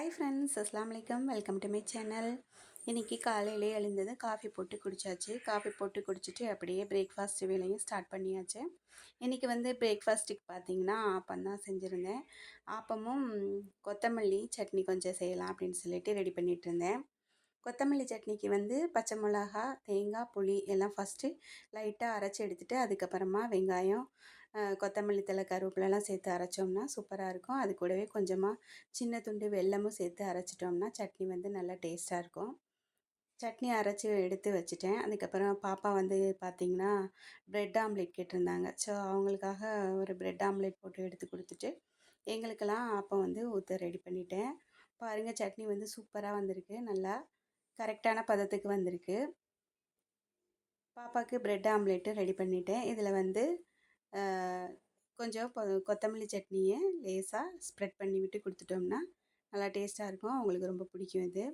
Hi friends அஸ்லாம் வலைக்கம் welcome to my channel இன்றைக்கி காலையிலே எழுந்தது காஃபி போட்டு குடித்தாச்சு காஃபி போட்டு குடிச்சிட்டு அப்படியே பிரேக்ஃபாஸ்ட் வேலையும் ஸ்டார்ட் பண்ணியாச்சு. இன்றைக்கி வந்து பிரேக்ஃபாஸ்ட்டுக்கு பார்த்தீங்கன்னா ஆப்பம் தான் செஞ்சுருந்தேன். ஆப்பமும் கொத்தமல்லி சட்னி கொஞ்சம் செய்யலாம் அப்படின்னு சொல்லிட்டு ரெடி பண்ணிகிட்டு இருந்தேன். கொத்தமல்லி சட்னிக்கு வந்து பச்சை மிளகா தேங்காய் புளி எல்லாம் ஃபஸ்ட்டு லைட்டாக அரைச்சி எடுத்துகிட்டு அதுக்கப்புறமா வெங்காயம் கொத்தமல்லி தலை கருவேப்பிலலாம் சேர்த்து அரைச்சோம்னா சூப்பராக இருக்கும். அது கூடவே கொஞ்சமாக சின்ன துண்டு வெல்லமும் சேர்த்து அரைச்சிட்டோம்னா சட்னி வந்து நல்லா டேஸ்ட்டாக இருக்கும். சட்னி அரைச்சி எடுத்து வச்சுட்டேன். அதுக்கப்புறம் பாப்பா வந்து பார்த்திங்கன்னா ப்ரெட் ஆம்லேட் கேட்டிருந்தாங்க. ஸோ அவங்களுக்காக ஒரு ப்ரெட் ஆம்லேட் போட்டு எடுத்து கொடுத்துட்டு எங்களுக்கெல்லாம் அப்போ வந்து ஊற்ற ரெடி பண்ணிட்டேன். பாருங்கள் சட்னி வந்து சூப்பராக வந்திருக்கு. நல்லா கரெக்டான பதத்துக்கு வந்திருக்கு. பாப்பாவுக்கு ப்ரெட் ஆம்லேட்டு ரெடி பண்ணிட்டேன். இதில் வந்து கொஞ்சம் கொத்தமல்லி சட்னியை லேசாக ஸ்ப்ரெட் பண்ணி விட்டு கொடுத்துட்டோம்னா நல்லா டேஸ்ட்டாக இருக்கும். அவங்களுக்கு ரொம்ப பிடிக்கும் இது.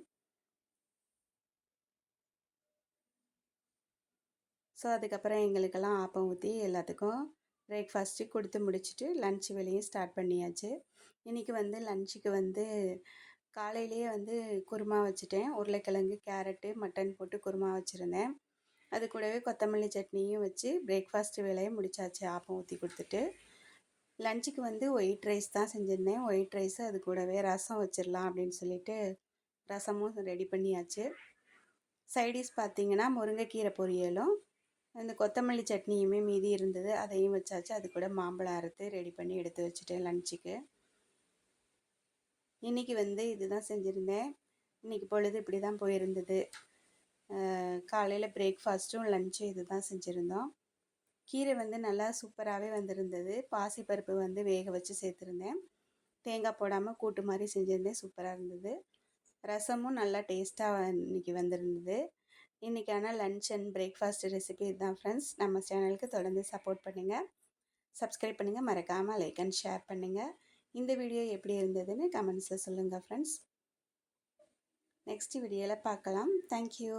ஸோ அதுக்கப்புறம் எங்களுக்கெல்லாம் ஆப்பம் ஊற்றி எல்லாத்துக்கும் பிரேக்ஃபாஸ்ட்டு கொடுத்து முடிச்சுட்டு லன்ச் வேலையும் ஸ்டார்ட் பண்ணியாச்சு. இன்றைக்கி வந்து லன்ச்சுக்கு வந்து காலையிலேயே வந்து குருமா வச்சுட்டேன். உருளைக்கிழங்கு கேரட்டு மட்டன் போட்டு குருமா வச்சுருந்தேன். அது கூடவே கொத்தமல்லி சட்னியும் வச்சு பிரேக்ஃபாஸ்ட் வேலையை முடித்தாச்சு ஆப்பம் ஊற்றி கொடுத்துட்டு. லஞ்சுக்கு வந்து ஒயிட் ரைஸ் தான் செஞ்சுருந்தேன். ஒயிட் ரைஸ் அது கூடவே ரசம் வச்சிடலாம் அப்படின்னு சொல்லிட்டு ரசமும் ரெடி பண்ணியாச்சு. சைடிஷ் பார்த்திங்கன்னா முருங்கைக்கீரை பொரியலும் இந்த கொத்தமல்லி சட்னியுமே மீதி இருந்தது. அதையும் வச்சாச்சு. அது கூட மாம்பழம் அறுத்து ரெடி பண்ணி எடுத்து வச்சுட்டேன் லஞ்சுக்கு இன்றைக்கி வந்து இதுதான் செஞ்சுருந்தேன். இன்றைக்கி பொழுது இப்படி தான் போயிருந்தது காலையில் பிரேக்ஃபாஸ்ட்டும் லஞ்சும் இது தான் செஞ்சுருந்தோம். கீரை வந்து நல்லா சூப்பராகவே வந்திருந்தது. பாசிப்பருப்பு வந்து வேக வச்சு சேர்த்துருந்தேன். தேங்காய் போடாமல் கூட்டு மாதிரி செஞ்சுருந்தேன். சூப்பராக இருந்தது. ரசமும் நல்லா டேஸ்ட்டாக இன்றைக்கி வந்திருந்தது. இன்றைக்கான லன்ச் அண்ட் பிரேக்ஃபாஸ்ட் ரெசிபி இதுதான் ஃப்ரெண்ட்ஸ் நம்ம சேனலுக்கு தொடர்ந்து சப்போர்ட் பண்ணுங்கள் சப்ஸ்கிரைப் பண்ணுங்கள் மறக்காமல் லைக் அண்ட் ஷேர் பண்ணுங்கள் இந்த வீடியோ எப்படி இருந்ததுன்னு கமெண்ட்ஸில் சொல்லுங்கள் ஃப்ரெண்ட்ஸ் நெக்ஸ்ட் வீடியோவில் பார்க்கலாம். தேங்க்யூ